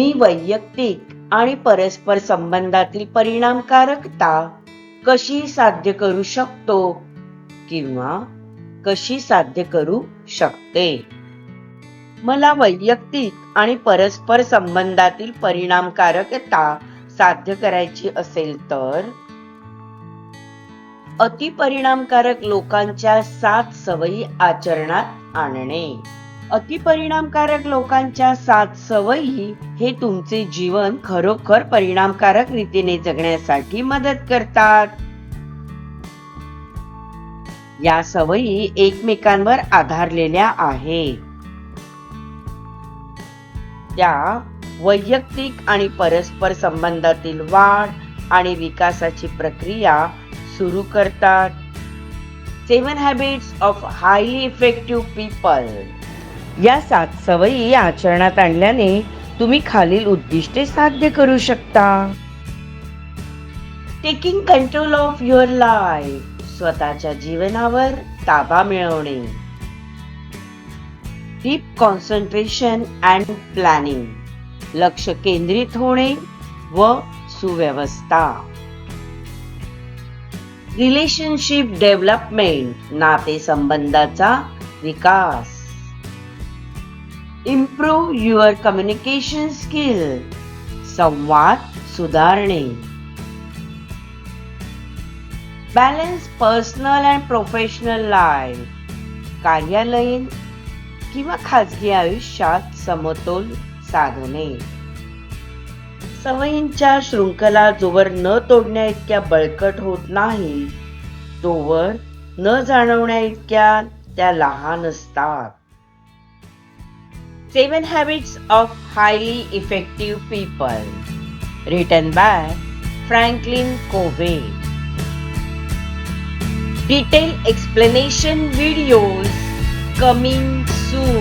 मी वैयक्तिक आणि परस्पर संबंधातील परिणामकारकता कशी साध्य करू शकतो किंवा कशी साध्य करू शकते? मला वैयक्तिक आणि परस्पर संबंधातील परिणामकारकता साध्य करायची असेल तर? अतिपरिणामकारक लोकांच्या सात सवयी आचरणात आणणे. अतिपरिणामकारक लोकांच्या सात सवयी हे तुमचे जीवन खरोखर परिणामकारक रीतीने जगण्यासाठी मदत करतात. या सवयी एकमेकांवर आधारलेल्या आहेत. त्या वैयक्तिक आणि परस्पर संबंधातील वाढ आणि विकासाची प्रक्रिया सुरू करतात. Seven habits of highly effective people या सात सवयी आचरणात आणल्याने तुम्ही खालील उद्दिष्टे साध्य करू शकता. Taking control of your life स्वतःच्या जीवनावर ताबा मिळवणे. डीप कॉन्सन्ट्रेशन अँड प्लॅनिंग लक्ष केंद्रित होणे व सुव्यवस्था. रिलेशनशिप डेव्हलपमेंट नातेसंबंधाचा विकास. इम्प्रूव्ह युअर कम्युनिकेशन स्किल संवाद सुधारणे balance personal and professional life कार्यालयीन किंवा खाजगी आयुष्यात समतोल साधणे सवयींच्या शृंखला जोवर न तोडण्या इतक्या बळकट होत नाही तोवर न जाणवण्या इतक्या त्या लहान असतात 7 Habits of Highly Effective People, written by Franklin Covey. Detailed explanation videos coming soon.